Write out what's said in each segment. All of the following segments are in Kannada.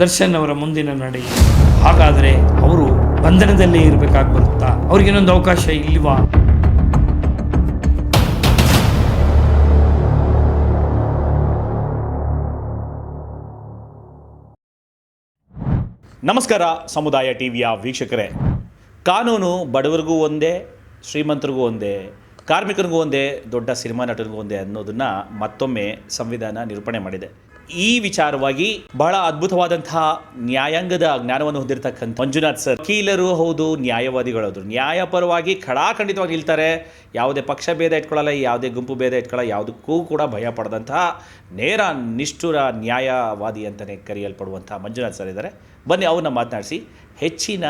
ದರ್ಶನ್ ಅವರ ಮುಂದಿನ ನಡೆ. ಹಾಗಾದರೆ ಅವರು ಬಂಧನದಲ್ಲೇ ಇರಬೇಕಾಗಿ ಬರುತ್ತಾ ಇನ್ನೊಂದು ಅವಕಾಶ ಇಲ್ವಾ? ನಮಸ್ಕಾರ ಸಮುದಾಯ ಟಿವಿಯ ವೀಕ್ಷಕರೇ. ಕಾನೂನು ಬಡವರಿಗೂ ಒಂದೇ, ಶ್ರೀಮಂತರಿಗೂ ಒಂದೇ, ಕಾರ್ಮಿಕರಿಗೂ ಒಂದೇ, ದೊಡ್ಡ ಸಿನಿಮಾ ನಟರಿಗೂ ಒಂದೇ ಅನ್ನೋದನ್ನು ಮತ್ತೊಮ್ಮೆ ಸಂವಿಧಾನ ನಿರೂಪಣೆ ಮಾಡಿದೆ. ಈ ವಿಚಾರವಾಗಿ ಬಹಳ ಅದ್ಭುತವಾದಂತಹ ನ್ಯಾಯಾಂಗದ ಜ್ಞಾನವನ್ನು ಹೊಂದಿರತಕ್ಕಂಥ ಮಂಜುನಾಥ್ ಸರ್. ವಕೀಲರು ಹೌದು, ನ್ಯಾಯವಾದಿಗಳು ಹೌದು. ನ್ಯಾಯಪರವಾಗಿ ಖಡಾಖಂಡಿತವಾಗಿ ನಿಲ್ತಾರೆ. ಯಾವುದೇ ಪಕ್ಷ ಭೇದ ಇಟ್ಕೊಳ್ಳಲ್ಲ, ಯಾವುದೇ ಗುಂಪು ಭೇದ ಇಟ್ಕೊಳ್ಳಲ್ಲ, ಯಾವುದಕ್ಕೂ ಕೂಡ ಭಯ ಪಡೆದಂತಹ ನೇರ, ನಿಷ್ಠುರ ನ್ಯಾಯವಾದಿ ಅಂತಲೇ ಕರೆಯಲ್ಪಡುವಂತಹ ಮಂಜುನಾಥ್ ಸರ್ ಇದ್ದಾರೆ. ಬನ್ನಿ, ಅವ್ರನ್ನ ಮಾತನಾಡಿಸಿ. ಹೆಚ್ಚಿನ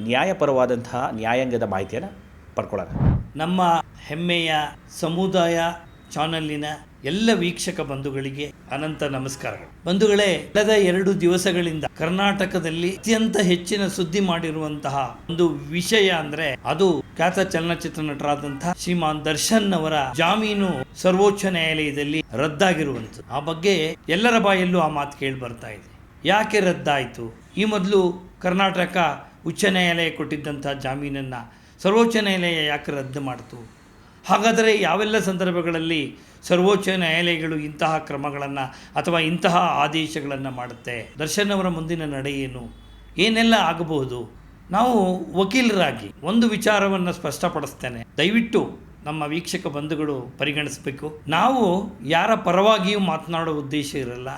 ನ್ಯಾಯಪರವಾದಂತಹ ನ್ಯಾಯಾಂಗದ ಮಾಹಿತಿಯನ್ನು ಪಡ್ಕೊಳ್ಳೋಣ. ನಮ್ಮ ಹೆಮ್ಮೆಯ ಸಮುದಾಯ ಚಾನಲ್ಲಿನ ಎಲ್ಲ ವೀಕ್ಷಕ ಬಂಧುಗಳಿಗೆ ಅನಂತ ನಮಸ್ಕಾರಗಳು. ಬಂಧುಗಳೇ, ಕಳೆದ ಎರಡು ದಿವಸಗಳಿಂದ ಕರ್ನಾಟಕದಲ್ಲಿ ಅತ್ಯಂತ ಹೆಚ್ಚಿನ ಸುದ್ದಿ ಮಾಡಿರುವಂತಹ ಒಂದು ವಿಷಯ ಅಂದ್ರೆ ಅದು ಖ್ಯಾತ ಚಲನಚಿತ್ರ ನಟರಾದಂತಹ ಶ್ರೀಮಾನ್ ದರ್ಶನ್ ಅವರ ಜಾಮೀನು ಸರ್ವೋಚ್ಚ ನ್ಯಾಯಾಲಯದಲ್ಲಿ ರದ್ದಾಗಿರುವಂಥದ್ದು. ಆ ಬಗ್ಗೆ ಎಲ್ಲರ ಬಾಯಲ್ಲೂ ಆ ಮಾತು ಕೇಳಿ ಬರ್ತಾ ಇದೆ. ಯಾಕೆ ರದ್ದಾಯಿತು? ಈ ಮೊದಲು ಕರ್ನಾಟಕ ಉಚ್ಚ ನ್ಯಾಯಾಲಯ ಕೊಟ್ಟಿದ್ದಂಥ ಜಾಮೀನನ್ನು ಸರ್ವೋಚ್ಚ ನ್ಯಾಯಾಲಯ ಯಾಕೆ ರದ್ದು ಮಾಡಿತು? ಹಾಗಾದರೆ ಯಾವೆಲ್ಲ ಸಂದರ್ಭಗಳಲ್ಲಿ ಸರ್ವೋಚ್ಚ ನ್ಯಾಯಾಲಯಗಳು ಇಂತಹ ಕ್ರಮಗಳನ್ನು ಅಥವಾ ಇಂತಹ ಆದೇಶಗಳನ್ನು ಮಾಡುತ್ತೆ? ದರ್ಶನ್ ಅವರ ಮುಂದಿನ ನಡೆ ಏನು? ಏನೆಲ್ಲ ಆಗಬಹುದು? ನಾವು ವಕೀಲರಾಗಿ ಒಂದು ವಿಚಾರವನ್ನು ಸ್ಪಷ್ಟಪಡಿಸ್ತೇನೆ. ದಯವಿಟ್ಟು ನಮ್ಮ ವೀಕ್ಷಕ ಬಂಧುಗಳು ಪರಿಗಣಿಸಬೇಕು. ನಾವು ಯಾರ ಪರವಾಗಿಯೂ ಮಾತನಾಡೋ ಉದ್ದೇಶ ಇರಲ್ಲ.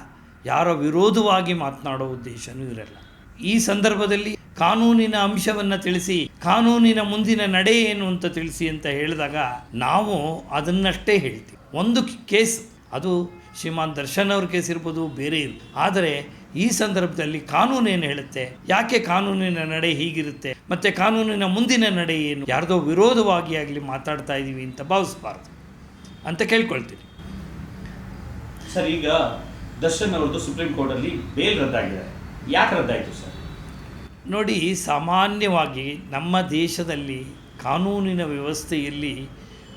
ಯಾರ ವಿರೋಧವಾಗಿ ಮಾತನಾಡೋ ಉದ್ದೇಶವೂ ಇರಲ್ಲ. ಈ ಸಂದರ್ಭದಲ್ಲಿ ಕಾನೂನಿನ ಅಂಶವನ್ನು ತಿಳಿಸಿ, ಕಾನೂನಿನ ಮುಂದಿನ ನಡೆ ಏನು ಅಂತ ತಿಳಿಸಿ ಅಂತ ಹೇಳಿದಾಗ ನಾವು ಅದನ್ನಷ್ಟೇ ಹೇಳ್ತೀವಿ. ಒಂದು ಕೇಸ್, ಅದು ಶ್ರೀಮಾನ್ ದರ್ಶನ್ ಅವ್ರ ಕೇಸ್ ಇರ್ಬೋದು, ಬೇರೆ ಇರ್ಬೋದು. ಆದರೆ ಈ ಸಂದರ್ಭದಲ್ಲಿ ಕಾನೂನು ಏನು ಹೇಳುತ್ತೆ? ಯಾಕೆ ಕಾನೂನಿನ ನಡೆ ಹೀಗಿರುತ್ತೆ? ಮತ್ತೆ ಕಾನೂನಿನ ಮುಂದಿನ ನಡೆ ಏನು? ಯಾರ್ದೋ ವಿರೋಧವಾಗಿ ಆಗಲಿ ಮಾತಾಡ್ತಾ ಇದ್ದೀವಿ ಅಂತ ಭಾವಿಸಬಾರ್ದು ಅಂತ ಕೇಳ್ಕೊಳ್ತೀನಿ. ಸರ್, ಈಗ ದರ್ಶನ್ ಅವ್ರದ್ದು ಸುಪ್ರೀಂ ಕೋರ್ಟಲ್ಲಿ ಬೇಲ್ ರದ್ದಾಗಿದೆ. ಯಾಕೆ ರದ್ದಾಯಿತು ಸರ್? ನೋಡಿ, ಸಾಮಾನ್ಯವಾಗಿ ನಮ್ಮ ದೇಶದಲ್ಲಿ ಕಾನೂನಿನ ವ್ಯವಸ್ಥೆಯಲ್ಲಿ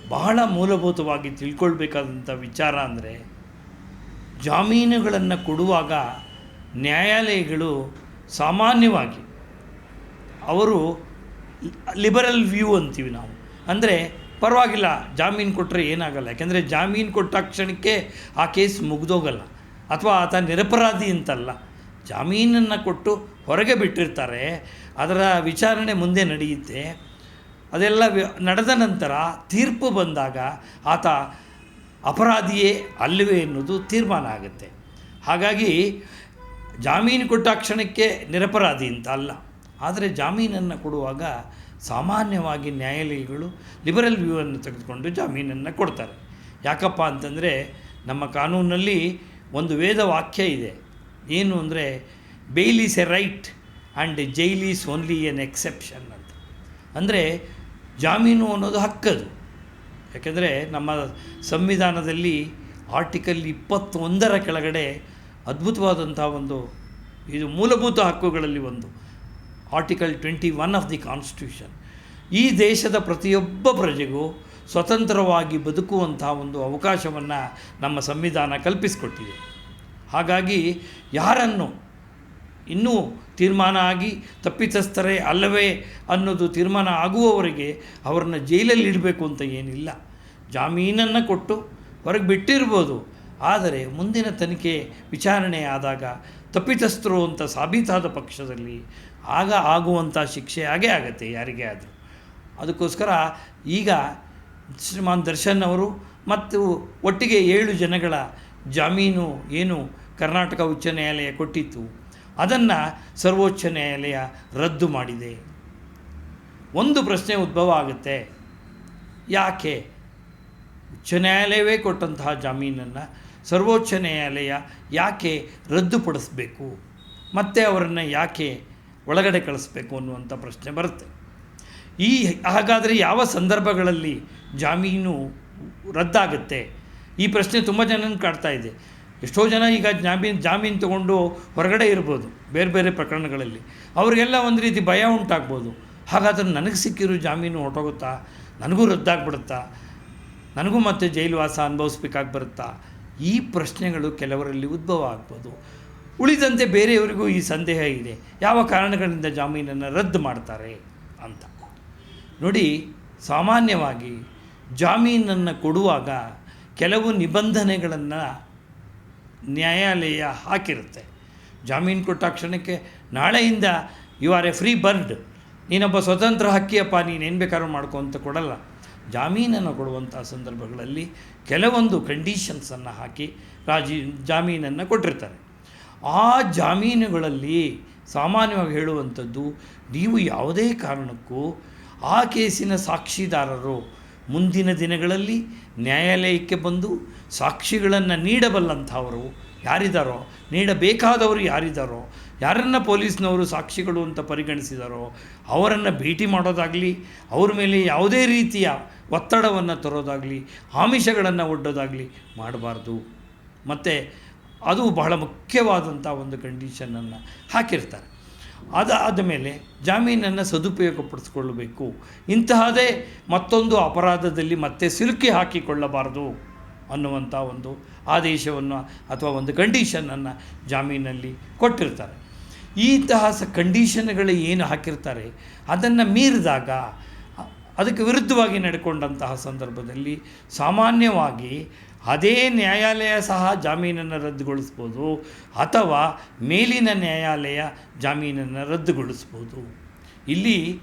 ಬಹಳ ಮೂಲಭೂತವಾಗಿ ತಿಳ್ಕೊಳ್ಬೇಕಾದಂಥ ವಿಚಾರ ಅಂದರೆ, ಜಾಮೀನುಗಳನ್ನು ಕೊಡುವಾಗ ನ್ಯಾಯಾಲಯಗಳು ಸಾಮಾನ್ಯವಾಗಿ ಅವರು ಲಿಬರಲ್ ವ್ಯೂ ಅಂತೀವಿ ನಾವು. ಅಂದರೆ ಪರವಾಗಿಲ್ಲ, ಜಾಮೀನು ಕೊಟ್ಟರೆ ಏನಾಗಲ್ಲ. ಯಾಕೆಂದರೆ ಜಾಮೀನು ಕೊಟ್ಟ ಕ್ಷಣಕ್ಕೆ ಆ ಕೇಸ್ ಮುಗ್ದೋಗಲ್ಲ. ಅಥವಾ ಆತ ನಿರಪರಾಧಿ ಅಂತಲ್ಲ. ಜಾಮೀನನ್ನು ಕೊಟ್ಟು ಹೊರಗೆ ಬಿಟ್ಟಿರ್ತಾರೆ. ಅದರ ವಿಚಾರಣೆ ಮುಂದೆ ನಡೆಯುತ್ತೆ. ಅದೆಲ್ಲ ನಡೆದ ನಂತರ ತೀರ್ಪು ಬಂದಾಗ ಆತ ಅಪರಾಧಿಯೇ ಅಲ್ಲವೇ ಎನ್ನುವುದು ತೀರ್ಮಾನ ಆಗುತ್ತೆ. ಹಾಗಾಗಿ ಜಾಮೀನು ಕೊಟ್ಟ ಕ್ಷಣಕ್ಕೆ ನಿರಪರಾಧಿ ಅಂತ ಅಲ್ಲ. ಆದರೆ ಜಾಮೀನನ್ನು ಕೊಡುವಾಗ ಸಾಮಾನ್ಯವಾಗಿ ನ್ಯಾಯಾಲಯಗಳು ಲಿಬರಲ್ ವ್ಯೂವನ್ನು ತೆಗೆದುಕೊಂಡು ಜಾಮೀನನ್ನು ಕೊಡ್ತಾರೆ. ಯಾಕಪ್ಪ ಅಂತಂದರೆ ನಮ್ಮ ಕಾನೂನಲ್ಲಿ ಒಂದು ವೇದ ವಾಕ್ಯ ಇದೆ. ಏನು ಅಂದರೆ bail is a right and jail is only an exception ಅಂತ. ಅಂದರೆ, ಜಾಮೀನು ಅನ್ನೋದು ಹಕ್ಕದು. ಯಾಕೆಂದರೆ, ನಮ್ಮ ಸಂವಿಧಾನದಲ್ಲಿ ಆರ್ಟಿಕಲ್ ಇಪ್ಪತ್ತೊಂದರ ಕೆಳಗಡೆ ಅದ್ಭುತವಾದಂಥ ಒಂದು, ಇದು ಮೂಲಭೂತ ಹಕ್ಕುಗಳಲ್ಲಿ ಒಂದು. Article twenty one of the constitution ಈ ದೇಶದ ಪ್ರತಿಯೊಬ್ಬ ಪ್ರಜೆಗೂ ಸ್ವತಂತ್ರವಾಗಿ ಬದುಕುವಂತಹ ಒಂದು ಅವಕಾಶವನ್ನು ನಮ್ಮ ಸಂವಿಧಾನ ಕಲ್ಪಿಸಿಕೊಟ್ಟಿದೆ. ಹಾಗಾಗಿ ಯಾರನ್ನು ಇನ್ನೂ ತೀರ್ಮಾನ ಆಗಿ ತಪ್ಪಿತಸ್ಥರೇ ಅಲ್ಲವೇ ಅನ್ನೋದು ತೀರ್ಮಾನ ಆಗುವವರೆಗೆ ಅವರನ್ನು ಜೈಲಲ್ಲಿ ಇಡಬೇಕು ಅಂತ ಏನಿಲ್ಲ. ಜಾಮೀನನ್ನು ಕೊಟ್ಟು ಹೊರಗೆ ಬಿಟ್ಟಿರ್ಬೋದು. ಆದರೆ ಮುಂದಿನ ತನಿಖೆ ವಿಚಾರಣೆ ಆದಾಗ ತಪ್ಪಿತಸ್ಥರು ಅಂತ ಸಾಬೀತಾದ ಪಕ್ಷದಲ್ಲಿ ಆಗ ಆಗುವಂಥ ಶಿಕ್ಷೆ ಆಗೇ ಆಗತ್ತೆ ಯಾರಿಗೇ ಆದರೂ. ಅದಕ್ಕೋಸ್ಕರ ಈಗ ಶ್ರೀಮಾನ್ ದರ್ಶನ್ ಅವರು ಮತ್ತು ಒಟ್ಟಿಗೆ ಏಳು ಜನಗಳ ಜಾಮೀನು ಏನು ಕರ್ನಾಟಕ ಉಚ್ಚ ನ್ಯಾಯಾಲಯ ಕೊಟ್ಟಿತ್ತು, ಅದನ್ನು ಸರ್ವೋಚ್ಚ ನ್ಯಾಯಾಲಯ ರದ್ದು ಮಾಡಿದೆ. ಒಂದು ಪ್ರಶ್ನೆ ಉದ್ಭವ ಆಗುತ್ತೆ. ಯಾಕೆ? ಉಚ್ಚ ನ್ಯಾಯಾಲಯವೇ ಕೊಟ್ಟಂತಹ ಜಾಮೀನನ್ನು ಸರ್ವೋಚ್ಚ ನ್ಯಾಯಾಲಯ ಯಾಕೆ ರದ್ದುಪಡಿಸಬೇಕು? ಮತ್ತೆ ಅವರನ್ನು ಯಾಕೆ ಒಳಗಡೆ ಕಳಿಸ್ಬೇಕು ಅನ್ನುವಂಥ ಪ್ರಶ್ನೆ ಬರುತ್ತೆ. ಈ ಹಾಗಾದರೆ ಯಾವ ಸಂದರ್ಭಗಳಲ್ಲಿ ಜಾಮೀನು ರದ್ದಾಗುತ್ತೆ? ಈ ಪ್ರಶ್ನೆ ತುಂಬ ಜನನ ಕಾಡ್ತಾ ಇದೆ. ಎಷ್ಟೋ ಜನ ಈಗ ಜಾಮೀನು ಜಾಮೀನು ತಗೊಂಡು ಹೊರಗಡೆ ಇರ್ಬೋದು, ಬೇರೆ ಬೇರೆ ಪ್ರಕರಣಗಳಲ್ಲಿ. ಅವರಿಗೆಲ್ಲ ಒಂದು ರೀತಿ ಭಯ ಉಂಟಾಗ್ಬೋದು. ಹಾಗಾದ್ರೆ ನನಗೆ ಸಿಕ್ಕಿರೋ ಜಾಮೀನು ಹೊರಟೋಗುತ್ತಾ? ನನಗೂ ರದ್ದಾಗ್ಬಿಡುತ್ತಾ? ನನಗೂ ಮತ್ತೆ ಜೈಲುವಾಸ ಅನುಭವಿಸ್ಬೇಕಾಗಿ ಬರುತ್ತಾ ಈ ಪ್ರಶ್ನೆಗಳು ಕೆಲವರಲ್ಲಿ ಉದ್ಭವ ಆಗ್ಬೋದು. ಉಳಿದಂತೆ ಬೇರೆಯವರಿಗೂ ಈ ಸಂದೇಹ ಇದೆ. ಯಾವ ಕಾರಣಗಳಿಂದ ಜಾಮೀನನ್ನು ರದ್ದು ಮಾಡ್ತಾರೆ ಅಂತ. ನೋಡಿ, ಸಾಮಾನ್ಯವಾಗಿ ಜಾಮೀನನ್ನು ಕೊಡುವಾಗ ಕೆಲವು ನಿಬಂಧನೆಗಳನ್ನು ನ್ಯಾಯಾಲಯ ಹಾಕಿರುತ್ತೆ. ಜಾಮೀನು ಕೊಟ್ಟ ಕ್ಷಣಕ್ಕೆ ನಾಳೆಯಿಂದ you are a free bird ನೀನೊಬ್ಬ ಸ್ವತಂತ್ರ ಹಕ್ಕಿಯಪ್ಪ, ನೀನು ಏನು ಬೇಕಾದ್ರೂ ಮಾಡ್ಕೊ ಅಂತ ಕೊಡಲ್ಲ. ಜಾಮೀನನ್ನು ಕೊಡುವಂಥ ಸಂದರ್ಭಗಳಲ್ಲಿ ಕೆಲವೊಂದು ಕಂಡೀಷನ್ಸನ್ನು ಹಾಕಿ ರಾಜಿ, ಜಾಮೀನನ್ನು ಕೊಟ್ಟಿರ್ತಾರೆ. ಆ ಜಾಮೀನುಗಳಲ್ಲಿ ಸಾಮಾನ್ಯವಾಗಿ ಹೇಳುವಂಥದ್ದು, ನೀವು ಯಾವುದೇ ಕಾರಣಕ್ಕೂ ಆ ಕೇಸಿನ ಸಾಕ್ಷಿದಾರರು ಮುಂದಿನ ದಿನಗಳಲ್ಲಿ ನ್ಯಾಯಾಲಯಕ್ಕೆ ಬಂದು ಸಾಕ್ಷಿಗಳನ್ನು ನೀಡಬಲ್ಲಂಥವರು ಯಾರಿದ್ದಾರೋ ನೀಡಬೇಕಾದವರು ಯಾರಿದ್ದಾರೋ ಯಾರನ್ನು ಪೊಲೀಸ್ನವರು ಸಾಕ್ಷಿಗಳು ಅಂತ ಪರಿಗಣಿಸಿದಾರೋ, ಅವರನ್ನು ಭೇಟಿ ಮಾಡೋದಾಗಲಿ, ಅವ್ರ ಮೇಲೆ ಯಾವುದೇ ರೀತಿಯ ಒತ್ತಡವನ್ನು ತರೋದಾಗಲಿ, ಆಮಿಷಗಳನ್ನು ಒಡ್ಡೋದಾಗಲಿ ಮಾಡಬಾರ್ದು. ಮತ್ತು ಅದು ಬಹಳ ಮುಖ್ಯವಾದಂಥ ಒಂದು ಕಂಡೀಷನನ್ನು ಹಾಕಿರ್ತಾರೆ. ಅದಾದ ಮೇಲೆ ಜಾಮೀನನ್ನು ಸದುಪಯೋಗಪಡಿಸ್ಕೊಳ್ಳಬೇಕು. ಇಂತಹದೇ ಮತ್ತೊಂದು ಅಪರಾಧದಲ್ಲಿ ಮತ್ತೆ ಸಿಲುಕಿ ಹಾಕಿಕೊಳ್ಳಬಾರದು ಅನ್ನುವಂಥ ಒಂದು ಆದೇಶವನ್ನು ಅಥವಾ ಒಂದು ಕಂಡೀಷನನ್ನು ಜಾಮೀನಲ್ಲಿ ಕೊಟ್ಟಿರ್ತಾರೆ. ಇಂತಹ ಸ ಕಂಡೀಷನ್ಗಳು ಏನು ಹಾಕಿರ್ತಾರೆ? ಅದನ್ನು ಮೀರಿದಾಗ ಅದಕ್ಕೆ ವಿರುದ್ಧವಾಗಿ ನಡ್ಕೊಂಡಂತಹ ಸಂದರ್ಭದಲ್ಲಿ ಸಾಮಾನ್ಯವಾಗಿ ಅದೇ ನ್ಯಾಯಾಲಯ ಸಹ ಜಾಮೀನನ್ನು ರದ್ದುಗೊಳಿಸ್ಬೋದು ಅಥವಾ ಮೇಲಿನ ನ್ಯಾಯಾಲಯ ಜಾಮೀನನ್ನು ರದ್ದುಗೊಳಿಸ್ಬೋದು. ಇಲ್ಲಿ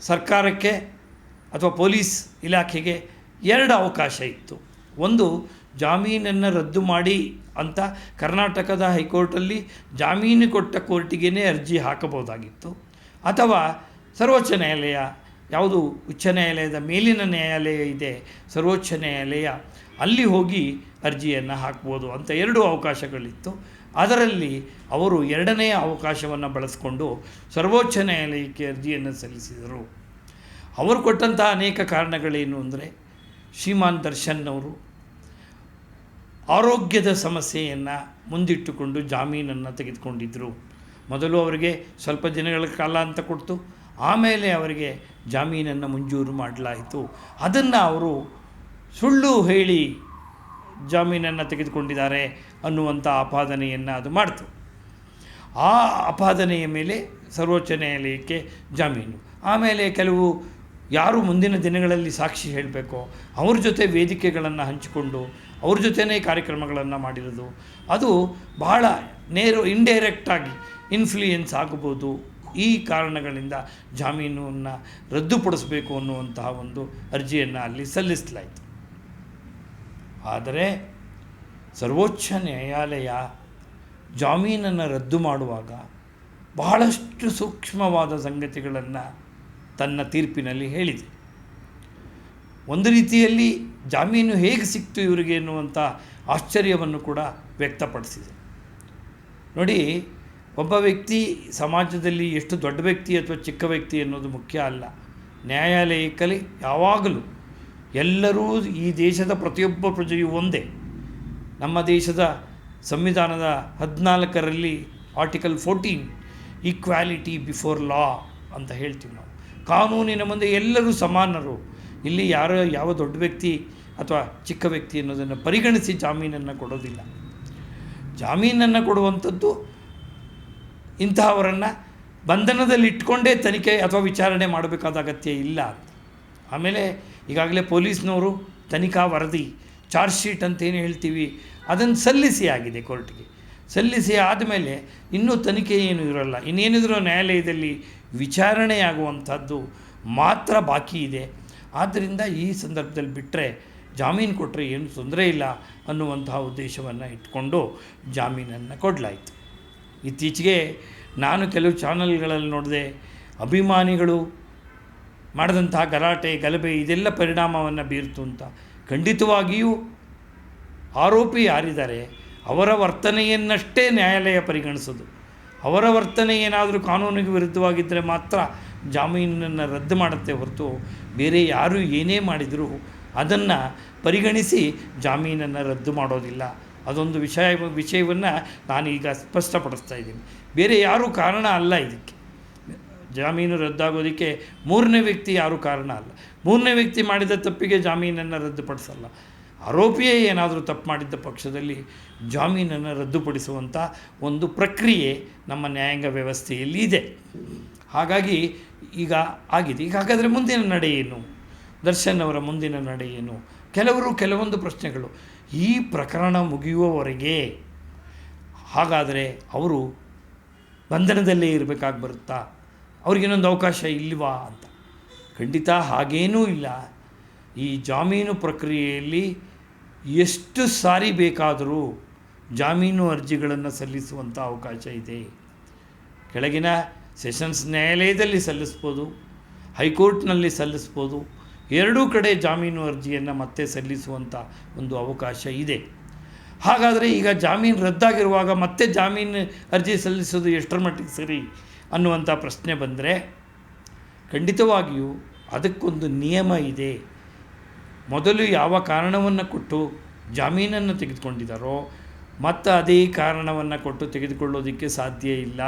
ಸರ್ಕಾರಕ್ಕೆ ಅಥವಾ ಪೊಲೀಸ್ ಇಲಾಖೆಗೆ ಎರಡು ಅವಕಾಶ ಇತ್ತು. ಒಂದು, ಜಾಮೀನನ್ನು ರದ್ದು ಮಾಡಿ ಅಂತ ಕರ್ನಾಟಕದ ಹೈಕೋರ್ಟಲ್ಲಿ ಜಾಮೀನು ಕೊಟ್ಟ ಕೋರ್ಟಿಗೇ ಅರ್ಜಿ ಹಾಕಬಹುದಾಗಿತ್ತು. ಅಥವಾ ಸರ್ವೋಚ್ಚ ನ್ಯಾಯಾಲಯ, ಯಾವುದು ಉಚ್ಚ ನ್ಯಾಯಾಲಯದ ಮೇಲಿನ ನ್ಯಾಯಾಲಯ ಇದೆ, ಸರ್ವೋಚ್ಚ ನ್ಯಾಯಾಲಯ ಅಲ್ಲಿ ಹೋಗಿ ಅರ್ಜಿಯನ್ನು ಹಾಕ್ಬೋದು ಅಂತ ಎರಡು ಅವಕಾಶಗಳಿತ್ತು. ಅದರಲ್ಲಿ ಅವರು ಎರಡನೆಯ ಅವಕಾಶವನ್ನು ಬಳಸಿಕೊಂಡು ಸರ್ವೋಚ್ಚ ನ್ಯಾಯಾಲಯಕ್ಕೆ ಅರ್ಜಿಯನ್ನು ಸಲ್ಲಿಸಿದರು. ಅವರು ಕೊಟ್ಟಂತಹ ಅನೇಕ ಕಾರಣಗಳೇನು ಅಂದರೆ, ಶ್ರೀಮಾನ್ ದರ್ಶನ್ ಅವರು ಆರೋಗ್ಯದ ಸಮಸ್ಯೆಯನ್ನು ಮುಂದಿಟ್ಟುಕೊಂಡು ಜಾಮೀನನ್ನು ತೆಗೆದುಕೊಂಡಿದ್ದರು ಮೊದಲು ಅವರಿಗೆ ಸ್ವಲ್ಪ ದಿನಗಳ ಕಾಲ ಅಂತ ಕೊಡ್ತು ಆಮೇಲೆ ಅವರಿಗೆ ಜಾಮೀನನ್ನು ಮಂಜೂರು ಮಾಡಲಾಯಿತು. ಅದನ್ನು ಅವರು ಸುಳ್ಳು ಹೇಳಿ ಜಾಮೀನನ್ನು ತೆಗೆದುಕೊಂಡಿದ್ದಾರೆ ಅನ್ನುವಂಥ ಆಪಾದನೆಯನ್ನು ಅದು ಮಾಡ್ತು. ಆ ಆಪಾದನೆಯ ಮೇಲೆ ಸರ್ವೋಚ್ಚ ನ್ಯಾಯಾಲಯಕ್ಕೆ ಜಾಮೀನು. ಆಮೇಲೆ ಕೆಲವು ಯಾರು ಮುಂದಿನ ದಿನಗಳಲ್ಲಿ ಸಾಕ್ಷಿ ಹೇಳಬೇಕೋ ಅವ್ರ ಜೊತೆ ವೇದಿಕೆಗಳನ್ನು ಹಂಚಿಕೊಂಡು ಅವ್ರ ಜೊತೆನೇ ಕಾರ್ಯಕ್ರಮಗಳನ್ನು ಮಾಡಿರೋದು. ಅದು ಬಹಳ ನೇರ ಇಂಡೈರೆಕ್ಟಾಗಿ ಇನ್ಫ್ಲೂಯೆನ್ಸ್ ಆಗಬಹುದು ಈ ಕಾರಣಗಳಿಂದ ಜಾಮೀನನ್ನು ರದ್ದುಪಡಿಸಬೇಕು ಅನ್ನುವಂತಹ ಒಂದು ಅರ್ಜಿಯನ್ನು ಅಲ್ಲಿ ಸಲ್ಲಿಸಲಾಯಿತು. ಆದರೆ ಸರ್ವೋಚ್ಚ ನ್ಯಾಯಾಲಯ ಜಾಮೀನನ್ನು ರದ್ದು ಮಾಡುವಾಗ ಬಹಳಷ್ಟು ಸೂಕ್ಷ್ಮವಾದ ಸಂಗತಿಗಳನ್ನು ತನ್ನ ತೀರ್ಪಿನಲ್ಲಿ ಹೇಳಿದೆ. ಒಂದು ರೀತಿಯಲ್ಲಿ ಜಾಮೀನು ಹೇಗೆ ಸಿಕ್ತು ಇವರಿಗೆ ಎನ್ನುವಂಥ ಆಶ್ಚರ್ಯವನ್ನು ಕೂಡ ವ್ಯಕ್ತಪಡಿಸಿದೆ. ನೋಡಿ ಒಬ್ಬ ವ್ಯಕ್ತಿ ಸಮಾಜದಲ್ಲಿ ಎಷ್ಟು ದೊಡ್ಡ ವ್ಯಕ್ತಿ ಅಥವಾ ಚಿಕ್ಕ ವ್ಯಕ್ತಿ ಅನ್ನೋದು ಮುಖ್ಯ ಅಲ್ಲ. ನ್ಯಾಯಾಲಯಕ್ಕಲ್ಲಿ ಯಾವಾಗಲೂ ಎಲ್ಲರೂ ಈ ದೇಶದ ಪ್ರತಿಯೊಬ್ಬ ಪ್ರಜೆಯೂ ಒಂದೇ. ನಮ್ಮ ದೇಶದ ಸಂವಿಧಾನದ ಹದಿನಾಲ್ಕರಲ್ಲಿ article fourteen, equality before law ಅಂತ ಹೇಳ್ತೀವಿ ನಾವು. ಕಾನೂನಿನ ಮುಂದೆ ಎಲ್ಲರೂ ಸಮಾನರು. ಇಲ್ಲಿ ಯಾರೋ, ಯಾವ ದೊಡ್ಡ ವ್ಯಕ್ತಿ ಅಥವಾ ಚಿಕ್ಕ ವ್ಯಕ್ತಿ ಅನ್ನೋದನ್ನು ಪರಿಗಣಿಸಿ ಜಾಮೀನನ್ನು ಕೊಡೋದಿಲ್ಲ. ಜಾಮೀನನ್ನು ಕೊಡುವಂಥದ್ದು ಇಂತಹವರನ್ನು ಬಂಧನದಲ್ಲಿ ಇಟ್ಕೊಂಡೇ ತನಿಖೆ ಅಥವಾ ವಿಚಾರಣೆ ಮಾಡಬೇಕಾದ ಅಗತ್ಯ ಇಲ್ಲ. ಆಮೇಲೆ ಈಗಾಗಲೇ ಪೊಲೀಸ್ನವರು ತನಿಖಾ ವರದಿ, ಚಾರ್ಜ್ ಶೀಟ್ ಅಂತ ಏನು ಹೇಳ್ತೀವಿ, ಅದನ್ನು ಸಲ್ಲಿಸಿ ಆಗಿದೆ ಕೋರ್ಟ್ಗೆ. ಸಲ್ಲಿಸಿ ಆದಮೇಲೆ ಇನ್ನೂ ತನಿಖೆ ಏನು ಇರೋಲ್ಲ. ಇನ್ನೇನಿದ್ರೂ ನ್ಯಾಯಾಲಯದಲ್ಲಿ ವಿಚಾರಣೆಯಾಗುವಂಥದ್ದು ಮಾತ್ರ ಬಾಕಿ ಇದೆ. ಆದ್ದರಿಂದ ಈ ಸಂದರ್ಭದಲ್ಲಿ ಬಿಟ್ಟರೆ ಜಾಮೀನು ಕೊಟ್ಟರೆ ಏನು ತೊಂದರೆ ಇಲ್ಲ ಅನ್ನುವಂತಹ ಉದ್ದೇಶವನ್ನು ಇಟ್ಕೊಂಡು ಜಾಮೀನನ್ನು ಕೊಡಲಾಯಿತು. ಇತ್ತೀಚೆಗೆ ನಾನು ಕೆಲವು ಚಾನಲ್ಗಳಲ್ಲಿ ನೋಡಿದೆ, ಅಭಿಮಾನಿಗಳು ಮಾಡಿದಂತಹ ಗಲಾಟೆ, ಗಲಭೆ, ಇದೆಲ್ಲ ಪರಿಣಾಮವನ್ನು ಬೀರ್ತು ಅಂತ. ಖಂಡಿತವಾಗಿಯೂ ಆರೋಪಿ ಯಾರಿದ್ದಾರೆ, ಅವರ ವರ್ತನೆಯನ್ನಷ್ಟೇ ನ್ಯಾಯಾಲಯ ಪರಿಗಣಿಸೋದು. ಅವರ ವರ್ತನೆ ಏನಾದರೂ ಕಾನೂನಿಗೆ ವಿರುದ್ಧವಾಗಿದ್ದರೆ ಮಾತ್ರ ಜಾಮೀನನ್ನು ರದ್ದು ಮಾಡುತ್ತೆ ಹೊರತು ಬೇರೆ ಯಾರು ಏನೇ ಮಾಡಿದರೂ ಅದನ್ನು ಪರಿಗಣಿಸಿ ಜಾಮೀನನ್ನು ರದ್ದು ಮಾಡೋದಿಲ್ಲ. ಅದೊಂದು ವಿಷಯ, ವಿಷಯವನ್ನು ನಾನೀಗ ಸ್ಪಷ್ಟಪಡಿಸ್ತಾ ಇದ್ದೀನಿ. ಬೇರೆ ಯಾರೂ ಕಾರಣ ಅಲ್ಲ ಇದಕ್ಕೆ. ಜಾಮೀನು ರದ್ದಾಗೋದಕ್ಕೆ ಮೂರನೇ ವ್ಯಕ್ತಿ ಯಾರೂ ಕಾರಣ ಅಲ್ಲ. ಮೂರನೇ ವ್ಯಕ್ತಿ ಮಾಡಿದ ತಪ್ಪಿಗೆ ಜಾಮೀನನ್ನು ರದ್ದುಪಡಿಸಲ್ಲ. ಆರೋಪಿಯೇ ಏನಾದರೂ ತಪ್ಪು ಮಾಡಿದ್ದ ಪಕ್ಷದಲ್ಲಿ ಜಾಮೀನನ್ನು ರದ್ದುಪಡಿಸುವಂಥ ಒಂದು ಪ್ರಕ್ರಿಯೆ ನಮ್ಮ ನ್ಯಾಯಾಂಗ ವ್ಯವಸ್ಥೆಯಲ್ಲಿ ಇದೆ. ಹಾಗಾಗಿ ಈಗ ಆಗಿದೆ. ಈಗ ಹಾಗಾದರೆ ಮುಂದಿನ ನಡೆ ಏನು ದರ್ಶನ್ ಅವರ ಮುಂದಿನ ನಡೆ ಏನು ಕೆಲವರು ಕೆಲವೊಂದು ಪ್ರಶ್ನೆಗಳು. ಈ ಪ್ರಕರಣ ಮುಗಿಯುವವರೆಗೆ ಹಾಗಾದರೆ ಅವರು ಬಂಧನದಲ್ಲೇ ಇರಬೇಕಾಗಿ ಬರುತ್ತಾ? ಅವ್ರಿಗಿನ್ನೊಂದು ಅವಕಾಶ ಇಲ್ವಾ ಅಂತ. ಖಂಡಿತ ಹಾಗೇನೂ ಇಲ್ಲ. ಈ ಜಾಮೀನು ಪ್ರಕ್ರಿಯೆಯಲ್ಲಿ ಎಷ್ಟು ಸಾರಿ ಬೇಕಾದರೂ ಜಾಮೀನು ಅರ್ಜಿಗಳನ್ನು ಸಲ್ಲಿಸುವಂಥ ಅವಕಾಶ ಇದೆ. ಕೆಳಗಿನ ಸೆಷನ್ಸ್ ನ್ಯಾಯಾಲಯದಲ್ಲಿ ಸಲ್ಲಿಸ್ಬೋದು, ಹೈಕೋರ್ಟ್ನಲ್ಲಿ ಸಲ್ಲಿಸ್ಬೋದು ಎರಡೂ ಕಡೆ ಜಾಮೀನು ಅರ್ಜಿಯನ್ನು ಮತ್ತೆ ಸಲ್ಲಿಸುವಂಥ ಒಂದು ಅವಕಾಶ ಇದೆ. ಹಾಗಾದರೆ ಈಗ ಜಾಮೀನು ರದ್ದಾಗಿರುವಾಗ ಮತ್ತೆ ಜಾಮೀನು ಅರ್ಜಿ ಸಲ್ಲಿಸೋದು ಎಷ್ಟರ ಮಟ್ಟಿಗೆ ಸರಿ ಅನ್ನುವಂಥ ಪ್ರಶ್ನೆ ಬಂದರೆ ಖಂಡಿತವಾಗಿಯೂ ಅದಕ್ಕೊಂದು ನಿಯಮ ಇದೆ. ಮೊದಲು ಯಾವ ಕಾರಣವನ್ನು ಕೊಟ್ಟು ಜಾಮೀನನ್ನು ತೆಗೆದುಕೊಂಡಿದ್ದಾರೋ ಮತ್ತು ಅದೇ ಕಾರಣವನ್ನು ಕೊಟ್ಟು ತೆಗೆದುಕೊಳ್ಳೋದಕ್ಕೆ ಸಾಧ್ಯ ಇಲ್ಲ.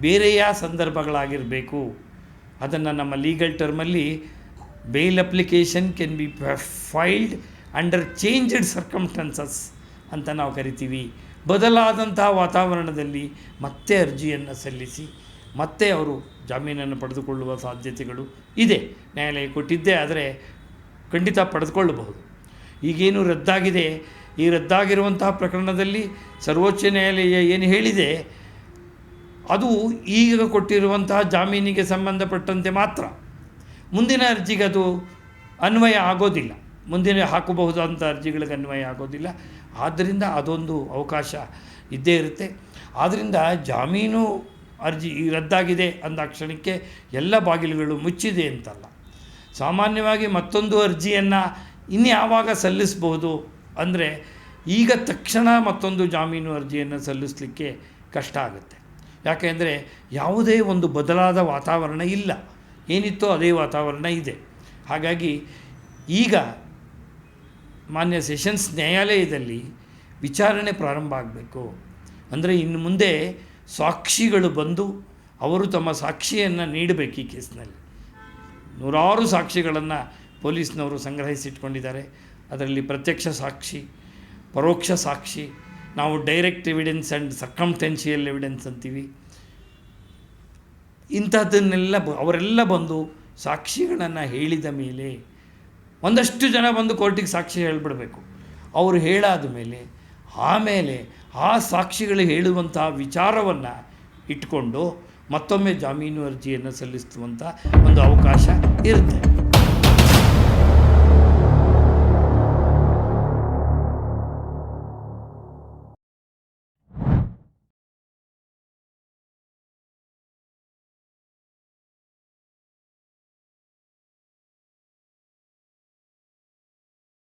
ಬೇರೆಯ ಸಂದರ್ಭಗಳಾಗಿರಬೇಕು. ಅದನ್ನು ನಮ್ಮ legal ಟರ್ಮಲ್ಲಿ bail application can be filed under changed circumstances ಅಂತ ನಾವು ಕರಿತೀವಿ. ಬದಲಾದಂತಹ ವಾತಾವರಣದಲ್ಲಿ ಮತ್ತೆ ಅರ್ಜಿಯನ್ನು ಸಲ್ಲಿಸಿ, ಮತ್ತೆ ಅವರು ಜಾಮೀನನ್ನು ಪಡೆದುಕೊಳ್ಳುವ ಸಾಧ್ಯತೆಗಳು ಇದೆ. ನ್ಯಾಯಾಲಯ ಕೊಟ್ಟಿದ್ದೇ ಆದರೆ ಖಂಡಿತ ಪಡೆದುಕೊಳ್ಳಬಹುದು. ಈಗೇನು ರದ್ದಾಗಿದೆ? ಈ ರದ್ದಾಗಿರುವಂತಹ ಪ್ರಕರಣದಲ್ಲಿ ಸರ್ವೋಚ್ಚ ನ್ಯಾಯಾಲಯ ಏನು ಹೇಳಿದೆ? ಅದು ಈಗ ಕೊಟ್ಟಿರುವಂತಹ ಜಾಮೀನಿಗೆ ಸಂಬಂಧಪಟ್ಟಂತೆ ಮಾತ್ರ. ಮುಂದಿನ ಅರ್ಜಿಗೆ ಅದು ಅನ್ವಯ ಆಗೋದಿಲ್ಲ. ಮುಂದಿನ ಹಾಕಬಹುದಾದಂಥ ಅರ್ಜಿಗಳಿಗೆ ಅನ್ವಯ ಆಗೋದಿಲ್ಲ. ಆದ್ದರಿಂದ ಅದೊಂದು ಅವಕಾಶ ಇದ್ದೇ ಇರುತ್ತೆ. ಆದ್ದರಿಂದ ಜಾಮೀನು ಅರ್ಜಿ ರದ್ದಾಗಿದೆ ಅಂದ ಕ್ಷಣಕ್ಕೆ ಎಲ್ಲ ಬಾಗಿಲುಗಳು ಮುಚ್ಚಿದೆ ಅಂತಲ್ಲ. ಸಾಮಾನ್ಯವಾಗಿ ಮತ್ತೊಂದು ಅರ್ಜಿಯನ್ನು ಇನ್ಯಾವಾಗ ಸಲ್ಲಿಸಬಹುದು ಅಂದರೆ ಈಗ ತಕ್ಷಣ ಮತ್ತೊಂದು ಜಾಮೀನು ಅರ್ಜಿಯನ್ನು ಸಲ್ಲಿಸಲಿಕ್ಕೆ ಕಷ್ಟ ಆಗುತ್ತೆ. ಯಾಕೆಂದರೆ ಯಾವುದೇ ಒಂದು ಬದಲಾದ ವಾತಾವರಣ ಇಲ್ಲ. ಏನಿತ್ತೋ ಅದೇ ವಾತಾವರಣ ಇದೆ. ಹಾಗಾಗಿ ಈಗ ಮಾನ್ಯ ಸೆಷನ್ಸ್ ನ್ಯಾಯಾಲಯದಲ್ಲಿ ವಿಚಾರಣೆ ಪ್ರಾರಂಭ ಆಗಬೇಕು. ಅಂದರೆ ಇನ್ನು ಮುಂದೆ ಸಾಕ್ಷಿಗಳು ಬಂದು ಅವರು ತಮ್ಮ ಸಾಕ್ಷಿಯನ್ನು ನೀಡಬೇಕು ಈ ಕೇಸ್ನಲ್ಲಿ. ನೂರಾರು ಸಾಕ್ಷಿಗಳನ್ನು ಪೊಲೀಸ್ನವರು ಸಂಗ್ರಹಿಸಿಟ್ಕೊಂಡಿದ್ದಾರೆ. ಅದರಲ್ಲಿ ಪ್ರತ್ಯಕ್ಷ ಸಾಕ್ಷಿ, ಪರೋಕ್ಷ ಸಾಕ್ಷಿ, ನಾವು direct evidence and circumstantial evidence ಅಂತೀವಿ. ಇಂಥದ್ದನ್ನೆಲ್ಲ ಅವರೆಲ್ಲ ಬಂದು ಸಾಕ್ಷಿಗಳನ್ನು ಹೇಳಿದ ಮೇಲೆ ಒಂದಷ್ಟು ಜನ ಬಂದು ಕೋರ್ಟಿಗೆ ಸಾಕ್ಷಿ ಹೇಳಿಬಿಡಬೇಕು. ಅವರು ಹೇಳಾದ ಮೇಲೆ, ಆಮೇಲೆ ಆ ಸಾಕ್ಷಿಗಳು ಹೇಳುವಂತಹ ವಿಚಾರವನ್ನು ಇಟ್ಕೊಂಡು ಮತ್ತೊಮ್ಮೆ ಜಾಮೀನು ಅರ್ಜಿಯನ್ನು ಸಲ್ಲಿಸುವಂಥ ಒಂದು ಅವಕಾಶ ಇರುತ್ತೆ.